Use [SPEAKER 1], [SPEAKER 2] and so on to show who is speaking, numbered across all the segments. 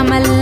[SPEAKER 1] الأمل.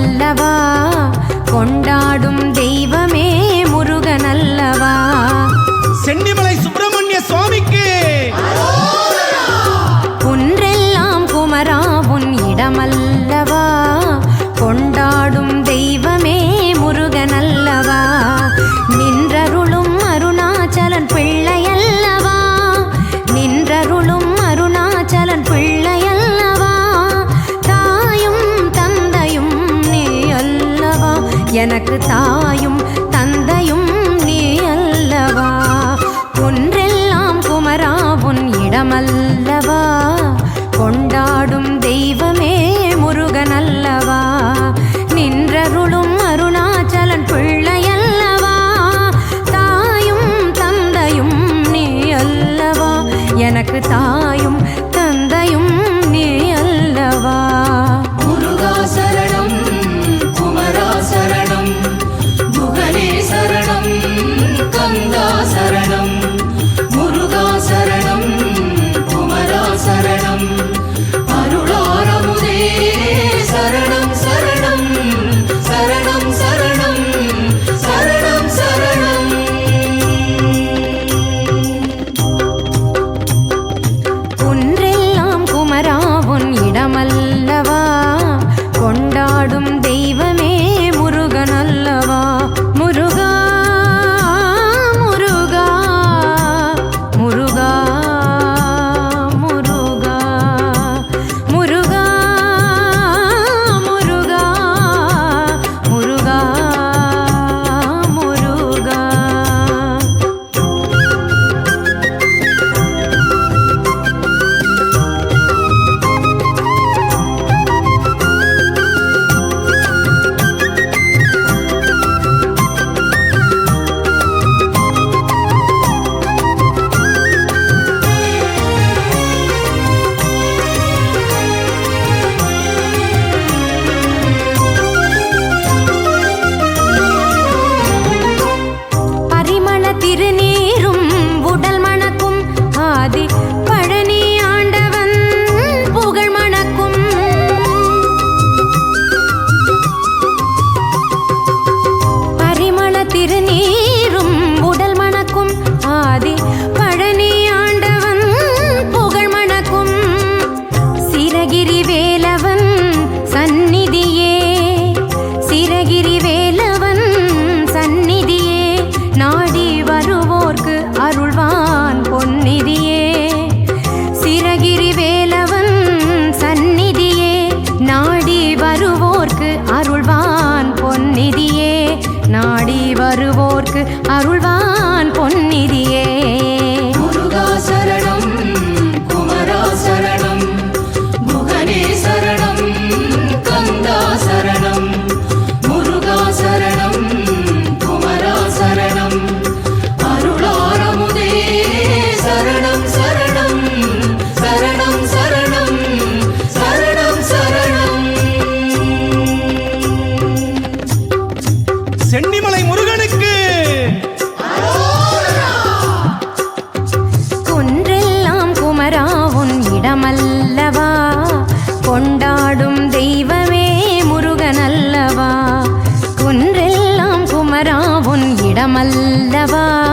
[SPEAKER 1] தவறாவும் இடமல்லவா?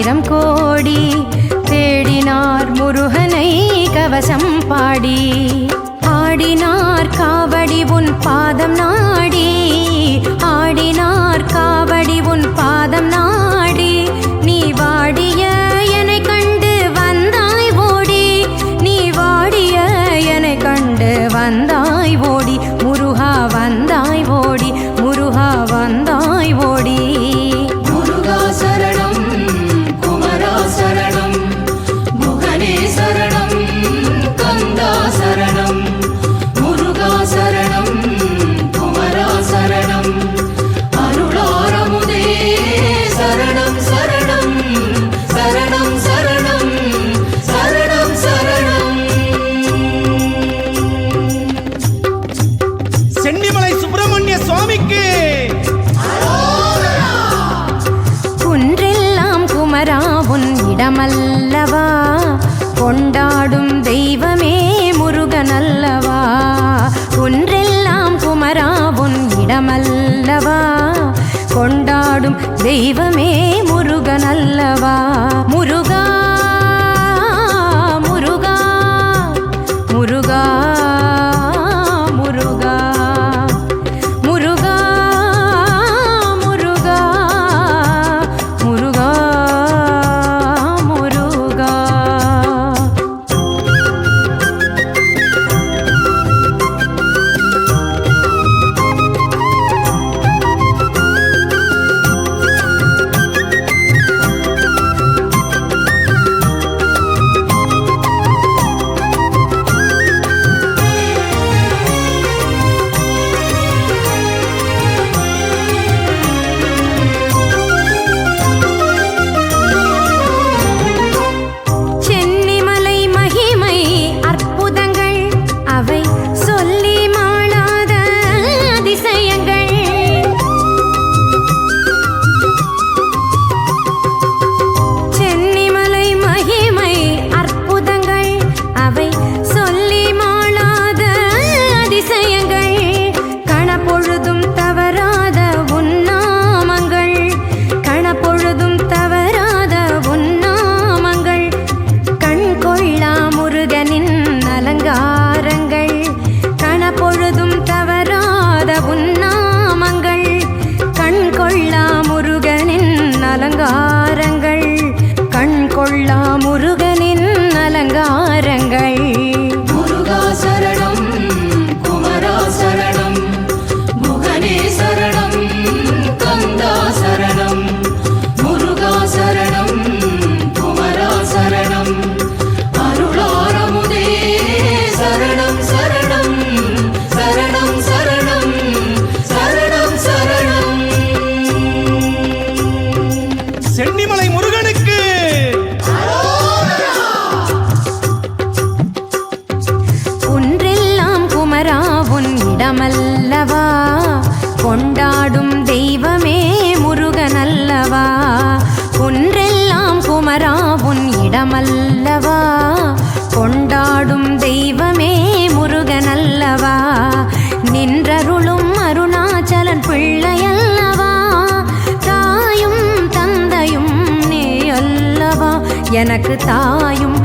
[SPEAKER 1] ஆயிரம் கோடி தேடினார் முருகனை கவசம் பாடி. दैवमे கொண்டமல்லவா கொண்டாடும் தெய்வமே முருகனல்லவா? ஒன்றெல்லாம் குமரா உன் இடமல்லவா? கொண்டாடும் தெய்வமே முருகனல்லவா? நின்றருளும் அருணாச்சலன் பிள்ளையல்லவா? தாயும் தந்தையும் நீ அல்லவா எனக்கு தாயும்